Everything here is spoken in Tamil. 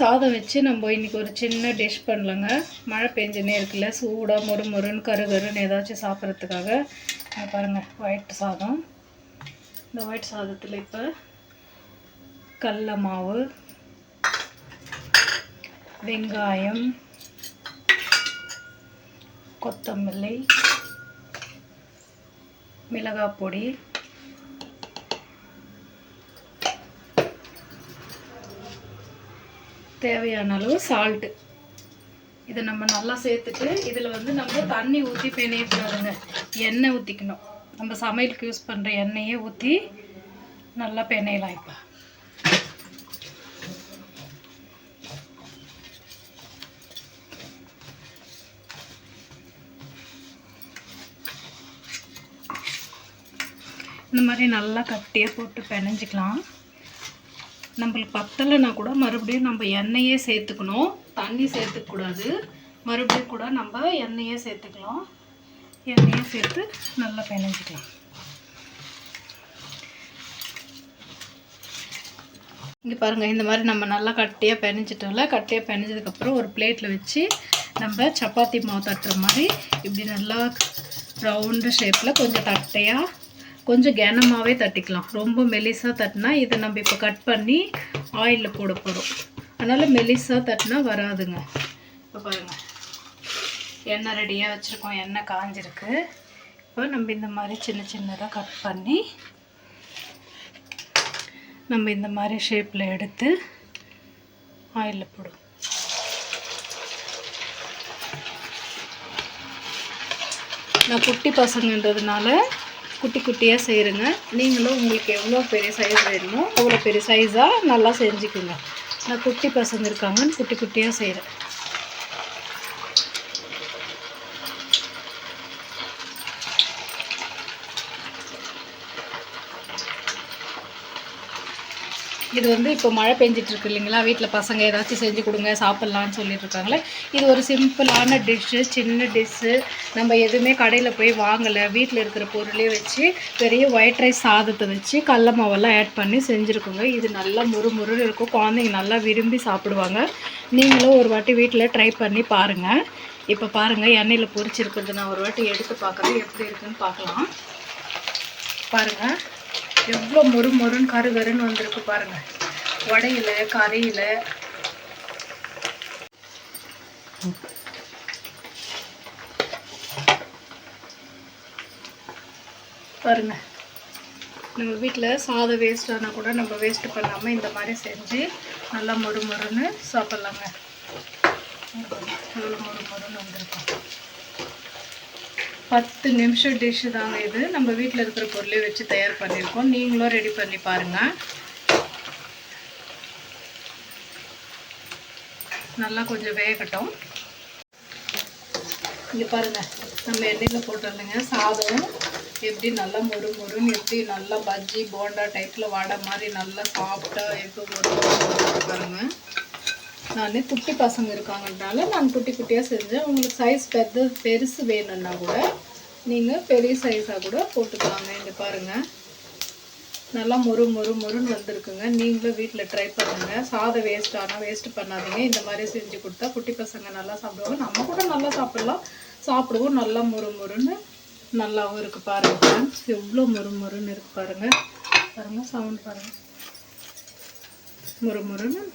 சாதம் வச்சு நம்ம இன்றைக்கி ஒரு சின்ன டிஷ் பண்ணலாங்க. மழை பெஞ்சுனே இருக்குல்ல சூடாக மொறு மொறுன்னு கரு கருன்னு ஏதாச்சும் சாப்பிட்றதுக்காக. பாருங்கள் ஒயிட் சாதம். இந்த ஒயிட் சாதத்தில் இப்போ கடல மாவு வெங்காயம் கொத்தமல்லி மிளகாய் பொடி தேவையான அளவு சால்ட்டு இதை நம்ம நல்லா சேர்த்துட்டு இதில் வந்து நம்ம தண்ணி ஊற்றி பிணையக்கூடாதுங்க எண்ணெய் ஊற்றிக்கணும் நம்ம சமையலுக்கு யூஸ் பண்ணுற எண்ணெயே ஊற்றி நல்லா பிணையலாம் இப்போ இந்த மாதிரி நல்லா கட்டியாக போட்டு பிணைஞ்சிக்கலாம் நம்மளுக்கு பத்தலைன்னா கூட மறுபடியும் நம்ம எண்ணெயே சேர்த்துக்கணும். தண்ணி சேர்த்துக்கூடாது மறுபடியும் கூட நம்ம எண்ணெயே சேர்த்துக்கலாம். எண்ணெயே சேர்த்து நல்லா பிணைஞ்சிக்கலாம். இங்கே பாருங்கள் இந்த மாதிரி நம்ம நல்லா கட்டியாக பிணைஞ்சிட்டோம்ல கட்டியாக பிணைஞ்சதுக்கப்புறம் ஒரு பிளேட்டில் வச்சு நம்ம சப்பாத்தி மாவு தட்டுற மாதிரி இப்படி நல்லா ரவுண்டு ஷேப்பில் கொஞ்சம் தட்டையாக கொஞ்சம் கனமாகவே தட்டிக்கலாம். ரொம்ப மெலிசாக தட்டினா இதை நம்ம இப்போ கட் பண்ணி ஆயிலில் போட போகிறோம் அதனால் மெலிசாக தட்டினா வராதுங்க. இப்போ பாருங்கள் எண்ணெய் ரெடியாக வச்சுருக்கோம். எண்ணெய் காஞ்சிருக்கு. இப்போ நம்ம இந்த மாதிரி சின்ன சின்னதாக கட் பண்ணி நம்ம இந்த மாதிரி ஷேப்பில் எடுத்து ஆயிலில் போடுவோம். நான் குட்டி பசங்கன்றதுனால குட்டி குட்டியாக செய்கிறேங்க நீங்களும் உங்களுக்கு எவ்வளோ பெரிய சைஸ் வேணுமோ அவ்வளோ பெரிய சைஸாக நல்லா செஞ்சுக்குங்க. நான் குட்டி பசங்க இருக்காங்கன்னு குட்டி குட்டியாக செய்கிறேன் இது வந்து இப்போ மழை பெஞ்சிட்டு இருக்கு இல்லைங்களா? வீட்டில் பசங்க ஏதாச்சும் செஞ்சு கொடுங்க சாப்பிட்லான்னு சொல்லிட்டு இருக்காங்களே இது ஒரு சிம்பிளான டிஷ்ஷு சின்ன டிஷ்ஷு. நம்ம எதுவுமே கடையில் போய் வாங்கலை. வீட்டில் இருக்கிற பொருளே வச்சு பெரிய ஒயிட் ரைஸ் சாதத்தை வச்சு கடல மாவெல்லாம் ஆட் பண்ணி செஞ்சுருக்கோங்க. இது நல்லா முறு முருன்னு இருக்கும். குழந்தைங்க நல்லா விரும்பி சாப்பிடுவாங்க. நீங்களும் ஒரு வாட்டி வீட்டில் ட்ரை பண்ணி பாருங்கள் இப்போ பாருங்கள் எண்ணெயில் பொரிச்சிருக்கிறது நான் ஒரு வாட்டி எடுத்து பார்க்குறேன். எப்படி இருக்குதுன்னு பார்க்கலாம். பாருங்கள் எவ்வளோ மொறு மொறுன்னு கரு கருன்னு வந்திருக்கு பாருங்கள் உடையில கரையில் பாருங்க. நம்ம வீட்டில் சாதம் வேஸ்ட் ஆனால் கூட நம்ம வேஸ்ட் பண்ணாமல் இந்த மாதிரி செஞ்சு நல்லா மொறு மொறுன்னு சாப்பிட்லாங்க. எவ்வளோ மொறு மொறுன்னு வந்திருக்கும் பத்து நிமிஷம் டிஷ்ஷு தாங்க இது. நம்ம வீட்டில் இருக்கிற பொருளையும் வச்சு தயார் பண்ணியிருக்கோம். நீங்களும் ரெடி பண்ணி பாருங்கள் நல்லா கொஞ்சம் வேகட்டும். இங்கே பாருங்கள் நம்ம எண்ணெயில் போட்டோம்லங்க சாதம் எப்படி நல்லா மொறு மொறுன்னு எப்படி நல்லா பஜ்ஜி போண்டா டைப்பில் வடை மாதிரி நல்லா சாஃப்டாக எப்படி மொறு பாருங்கள் நான் குட்டி பசங்க இருக்காங்கன்றனால நான் குட்டி குட்டியாக செஞ்சேன். உங்களுக்கு சைஸ் பெருது பெருசு வேணும்னா கூட நீங்கள் பெரிய சைஸாக கூட போட்டுக்கலாங்க. இங்கே பாருங்கள் நல்லா மொறு மொறு மொறுன்னு வந்திருக்குங்க. நீங்களும் வீட்டில் ட்ரை பண்ணுங்கள் சாதம் வேஸ்ட் ஆனால் வேஸ்ட்டு பண்ணாதீங்க. இந்த மாதிரி செஞ்சு கொடுத்தா குட்டி பசங்க நல்லா சாப்பிடுவாங்க. நம்ம கூட நல்லா சாப்பிட்லாம். சாப்பிடுவோம். நல்லா மொறு மொறுன்னு நல்லாவும் இருக்குது பாருங்கள் ஃப்ரெண்ட்ஸ் எவ்வளோ மொறு மொறுன்னு இருக்குது பாருங்கள் பாருங்கள் சவுண்ட் பாருங்கள் மொறு மொறுன்னு